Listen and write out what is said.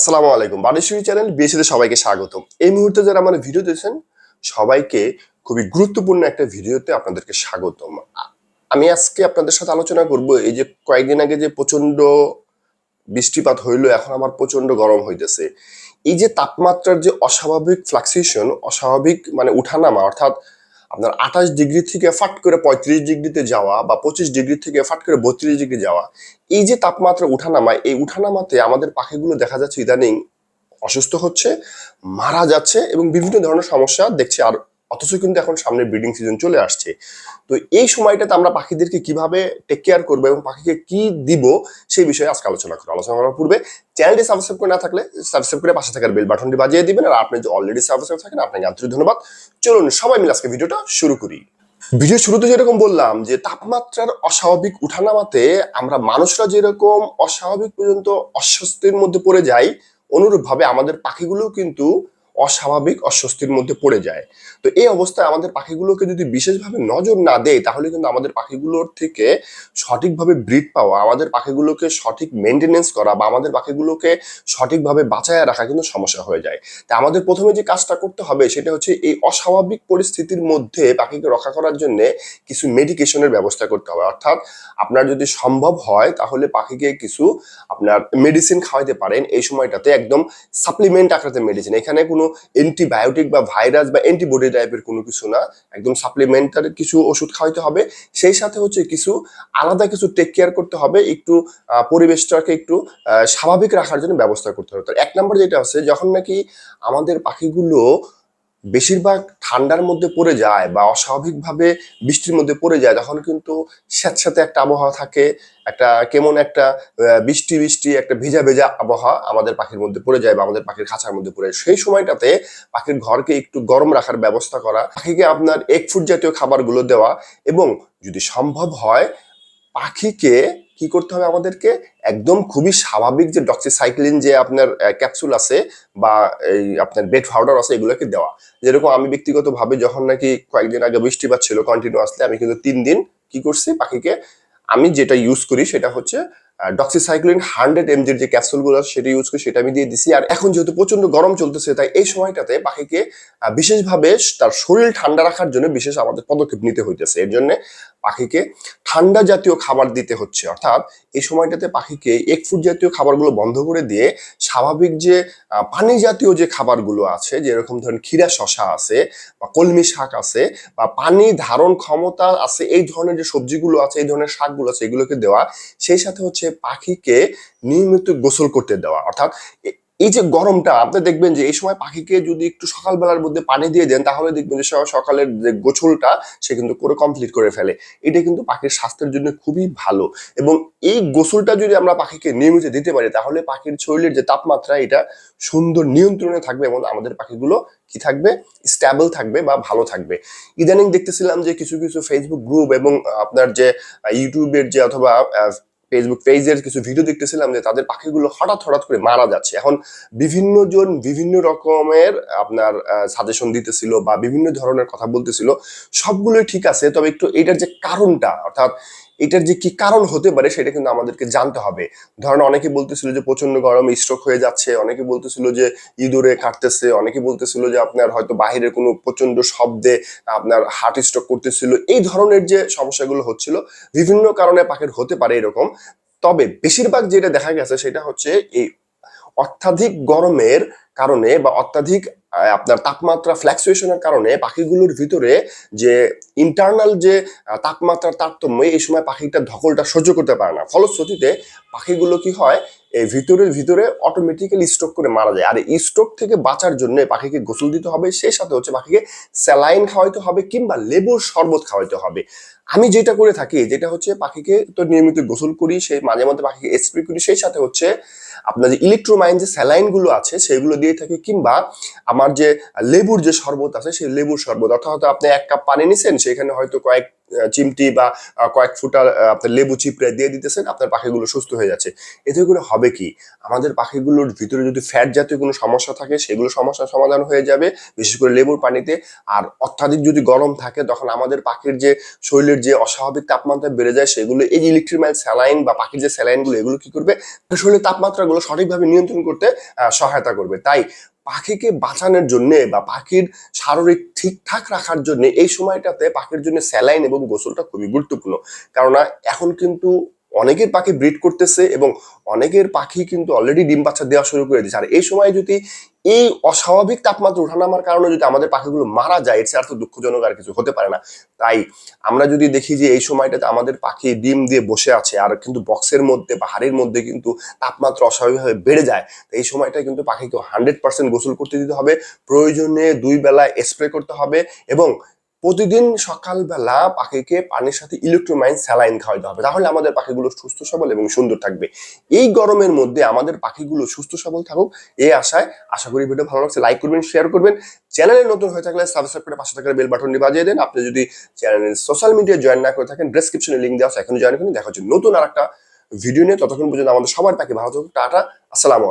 আসসালামু আলাইকুম। বানেশ্বরী চ্যানেল বিএসিতে সবাইকে স্বাগতম। এই মুহূর্তে যারা আমার ভিডিও দেখছেন, সবাইকে খুবই গুরুত্বপূর্ণ একটা ভিডিওতে আপনাদেরকে স্বাগতম। আমি আজকে আপনাদের সাথে আলোচনা করব এই যে কয়েকদিন আগে যে প্রচণ্ড বৃষ্টিপাত হইল, এখন আমার প্রচণ্ড গরম হইতেছে। এই যে তাপমাত্রার যে অস্বাভাবিক ফ্লাকসুয়েশন অস্বাভাবিক মানে উঠানামা, অর্থাৎ আপনার আঠাশ ডিগ্রি থেকে ফাট করে পঁয়ত্রিশ ডিগ্রিতে যাওয়া বা পঁচিশ ডিগ্রি থেকে ফাট করে বত্রিশ ডিগ্রি যাওয়া, এই যে তাপমাত্রা উঠানামা এই উঠানামাতে আমাদের পাখিগুলো দেখা যাচ্ছে ইদানিং অসুস্থ হচ্ছে, মারা যাচ্ছে এবং বিভিন্ন ধরনের সমস্যা দেখছে আর অথচ কিন্তু এখন সামনে ব্রিডিং সিজন চলে আসছে। তো এই সময়টাতে আমরা পাখিদেরকে কীভাবে টেক কেয়ার করব এবং পাখিকে কি দিব সেই বিষয়ে আজকে আলোচনা করব। আলোচনা করার পূর্বে চ্যানেলটি সাবস্ক্রাইব করে না থাকলে সাবস্ক্রাইব করে পাশে থাকার বেল বাটনটি বাজিয়ে দিবেন আর আপনি যে অলরেডি সাবস্ক্রাইব থাকেন, আপনাকে আন্তরিক ধন্যবাদ। চলুন সবাই মিলে আজকে ভিডিওটা শুরু করি। ভিডিও শুরুতে যেরকম বললাম যে তাপমাত্রার অস্বাভাবিক উঠানামাতে আমরা মানুষরা যেরকম অস্বাভাবিক পর্যন্ত অস্বস্তির মধ্যে পড়ে যাই, অনুরূপভাবে আমাদের পাখিগুলোও কিন্তু অস্বাভাবিক অস্বস্তির মধ্যে পড়ে যায়। তো এই অবস্থায় আমাদের পাখিগুলোকে যদি বিশেষভাবে নজর না দেয়, তাহলে কিন্তু আমাদের পাখিগুলোর থেকে সঠিকভাবে ব্রিড পাওয়া, আমাদের পাখিগুলোকে সঠিক মেনটেনেন্স করা বা আমাদের পাখিগুলোকে সঠিকভাবে বাঁচায় রাখা কিন্তু সমস্যা হয়ে যায়। তা আমাদের প্রথমে যে কাজটা করতে হবে, সেটা হচ্ছে এই অস্বাভাবিক পরিস্থিতির মধ্যে পাখিকে রক্ষা করার জন্য কিছু মেডিকেশনের ব্যবস্থা করতে হবে। অর্থাৎ আপনার যদি সম্ভব হয়, তাহলে পাখিকে কিছু আপনার মেডিসিন খাওয়াইতে পারেন। এই সময়টাতে একদম সাপ্লিমেন্ট আকারে মেডিসিন এখানে কোনো অ্যান্টিবায়োটিক বা ভাইরাস বা অ্যান্টিবডি টাইপের কোনো কিছু না, একদম সাপ্লিমেন্টারি কিছু ওষুধ খাওয়াইতে হবে। সেই সাথে হচ্ছে কিছু আলাদা কিছু টেক কেয়ার করতে হবে, একটু পরিবেশটাকে একটু স্বাভাবিক রাখার জন্য ব্যবস্থা করতে হবে। এক নম্বর যেটা আছে, যখন নাকি আমাদের পাখিগুলো বেশিরভাগ ঠান্ডার মধ্যে পড়ে যায় বা অস্বাভাবিকভাবে বৃষ্টির মধ্যে পড়ে যায়, তখন কিন্তু স্যাঁতস্যাঁতে একটা আবহাওয়া থাকে, একটা কেমন একটা বৃষ্টি বৃষ্টি, একটা ভেজা ভেজা আবহাওয়া আমাদের পাখির মধ্যে পড়ে যায় বা আমাদের পাখির খাঁচার মধ্যে পড়ে যায়। সেই সময়টাতে পাখির ঘরকে একটু গরম রাখার ব্যবস্থা করা, পাখিকে আপনার এক ফুড জাতীয় খাবারগুলো দেওয়া এবং যদি সম্ভব হয়, পাখিকে কি করতে হবে আমাদেরকে? একদম খুবই স্বাভাবিক যে ডক্সিসাইক্লিন যে আপনার ক্যাপসুল আছে বা এই আপনার বেড পাউডার আছে, এগুলোকে দেওয়া। যেরকম আমি ব্যক্তিগতভাবে যখন নাকি কয়েকদিন আগে বৃষ্টিপাত ছিল কন্টিনিউ আসলে আমি কিন্তু তিন দিন কি করছি পাখিকে, আমি যেটা ইউজ করি সেটা হচ্ছে ডক্সিসাইক্লিন হান্ড্রেড এমজির যে ক্যাপসুলগুলো আছে সেটা ইউজ করি, সেটা আমি দিয়ে দিছি। আর এখন যেহেতু প্রচণ্ড গরম চলতেছে, তাই এই সময়টাতে পাখিকে বিশেষভাবে তার শরীর ঠান্ডা রাখার জন্য বিশেষ আমাদের পদক্ষেপ নিতে হইতেছে। এর জন্য পাখিকে ঠান্ডা জাতীয় খাবার দিতে হচ্ছে। অর্থাৎ এই সময়টাতে পাখিকে এক ফুড জাতীয় খাবারগুলো বন্ধ করে দিয়ে স্বাভাবিক যে পানি জাতীয় যে খাবারগুলো আছে, যেরকম ধরেন ক্ষীরা শশা আছে বা কলমি শাক আছে বা পানি ধারণ ক্ষমতা আছে, এই ধরনের যে সবজিগুলো আছে, এই ধরনের শাকগুলো আছে, এগুলোকে দেওয়া, সেই সাথে হচ্ছে পাখিকে নিয়মিত গোসল করতে দেওয়া। অর্থাৎ এই যে গরমটা, আপনি দেখবেন যে এই সময় পাখিকে যদি একটু সকালবেলার মধ্যে পানি দিয়ে দেন, তাহলে দেখবেন যে সকালের যে গোসলটা সে কিন্তু করে কমপ্লিট করে ফেলে। এটা কিন্তু পাখির স্বাস্থ্যের জন্য খুবই ভালো। এবং এই গোসলটা যদি আমরা পাখিকে নিয়মিত দিতে পারি, তাহলে পাখির শরীরের যে তাপমাত্রা, এটা সুন্দর নিয়ন্ত্রণে থাকবে এবং আমাদের পাখিগুলো কি থাকবে? স্ট্যাবল থাকবে বা ভালো থাকবে। ইদানিং দেখতেছিলাম যে কিছু কিছু ফেসবুক গ্রুপ এবং আপনার যে ইউটিউবের যে অথবা ফেসবুক পেজের কিছু ভিডিও দেখতেছিলাম যে তাদের পাখিগুলো হঠাৎ হঠাৎ করে মারা যাচ্ছে। এখন বিভিন্ন জন বিভিন্ন রকমের আপনার সাজেশন দিতেছিল বা বিভিন্ন ধরনের কথা বলতেছিল। সবগুলোই ঠিক আছে, তবে একটু এটার যে কারণটা, অর্থাৎ এটার যে কি কারণ হতে পারে সেটা কিন্তু আমাদেরকে জানতে হবে। ধরেন অনেকে বলতেছিল যে প্রচণ্ড গরমে স্ট্রোক হয়ে যাচ্ছে, অনেকে বলতেছিল যে ইঁদুরে কাটতেছে, অনেকে বলতেছিল যে আপনার হয়তো বাইরে কোনো প্রচণ্ড শব্দে আপনার হার্ট স্ট্রোক করতেছিল, এই ধরনের যে সমস্যাগুলো হচ্ছিল, বিভিন্ন কারণে পাখির হতে পারে এরকম। তবে বেশিরভাগ যেটা দেখা গেছে সেটা হচ্ছে এই অত্যাধিক গরমের কারণে বা অত্যাধিক আপনার তাপমাত্রা ফ্ল্যাকচুয়েশনের কারণে পাখিগুলোর ভিতরে যে ইন্টারনাল যে তাপমাত্রার তারতম্য, এই সময় পাখিটা ধকলটা সহ্য করতে পারে না। ফলশ্রুতিতে পাখিগুলো কি হয়, এই ভিতরের ভিতরে অটোমেটিক্যালি স্ট্রোক করে মারা যায়। আর এই স্ট্রোক থেকে বাঁচার জন্য পাখিকে গোসল দিতে হবে, সেই সাথে হচ্ছে পাখিকে স্যালাইন খাওয়াইতে হবে কিংবা লেবুর শরবত খাওয়াইতে হবে। আমি যেটা করে থাকি, যেটা হচ্ছে পাখিকে তো নিয়মিত গোসল করি সেই মাঝে মধ্যে পাখিকে স্প্রে করি, সেই সাথে হচ্ছে আপনার যে ইলেকট্রোমাইন যে স্যালাইনগুলো আছে, সেগুলো দিয়ে থাকি কিংবা আমার যে লেবুর যে শরবত আছে, সেই লেবুর শরবত, অর্থাৎ আপনি এক কাপ পানি নিছেন, সেখানে হয়তো কয়েক চিমটি বা কয়েক ফুটা আপনার লেবু চিপড়ে দিয়ে দিতেছেন, আপনার পাখিগুলো সুস্থ হয়ে যাচ্ছে। এতে করে হবে কি? আমাদের পাখিগুলোর ভিতরে যদি ফ্যাট জাতীয় কোনো সমস্যা থাকে, সেগুলো সমস্যার সমাধান হয়ে যাবে, বিশেষ করে লেবুর পানিতে। আর অত্যাধিক যদি গরম থাকে, তখন আমাদের পাখির যে শরীরের যে অস্বাভাবিক তাপমাত্রা বেড়ে যায়, সেগুলো এই ইলেকট্রিমাইল স্যালাইন বা পাখির যে স্যালাইনগুলো এগুলো কি করবে? শরীরের তাপমাত্রাগুলো সঠিকভাবে নিয়ন্ত্রণ করতে সহায়তা করবে। তাই পাখিকে বাঁচানোর জন্য বা পাখির শারীরিক ঠিকঠাক রাখার জন্য এই সময়টাতে পাখির জন্য স্যালাইন এবং গোসলটা খুবই গুরুত্বপূর্ণ। কেননা এখন কিন্তু অনেকের পাখি ব্রিড করতেছে এবং অনেকের পাখি কিন্তু অলরেডি ডিম বাচ্চা দেওয়া শুরু করে দিয়েছে। আর এই সময় যদি এই অস্বাভাবিক তাপমাত্রা ওঠানামার কারণে যদি আমাদের পাখিগুলো মারা যায়, এর আর তো দুঃখজনক আর কিছু হতে পারে না। তাই আমরা যদি দেখি যে এই সময়টাতে আমাদের পাখি ডিম দিয়ে বসে আছে, আর কিন্তু বক্সের মধ্যে বা হাড়ির মধ্যে কিন্তু তাপমাত্রা অস্বাভাবিকভাবে বেড়ে যায়, তো এই সময়টা কিন্তু পাখিকে হান্ড্রেড পার্সেন্ট গোসল করতে দিতে হবে। প্রয়োজনে দুই বেলা স্প্রে করতে হবে এবং প্রতিদিন সকালবেলা পাখিকে পানির সাথে ইলেকট্রোমাইন স্যালাইন খাওয়াতে হবে। তাহলে আমাদের পাখিগুলো সুস্থ, সবল এবং সুন্দর থাকবে। এই গরমের মধ্যে আমাদের পাখিগুলো সুস্থ, সবল থাকুক এই আশায়। আশা করি ভিডিও ভালো লাগছে লাইক করবেন শেয়ার করবেন। চ্যানেলে নতুন হয়ে থাকলে সাবস্ক্রাইব করে পাশে থাকার বেল বাটনটি বাজিয়ে দেন। আপনি যদি চ্যানেলের সোশ্যাল মিডিয়ায় জয়েন না করে থাকেন ডেসক্রিপশনে লিঙ্ক দেওয়া আছে এখন জয়েন করুন। দেখা হচ্ছে নতুন আর একটা ভিডিও নিয়ে। ততক্ষণ পর্যন্ত আমাদের সবার পাখি ভালো থাকুক। টাটা, আসসালামু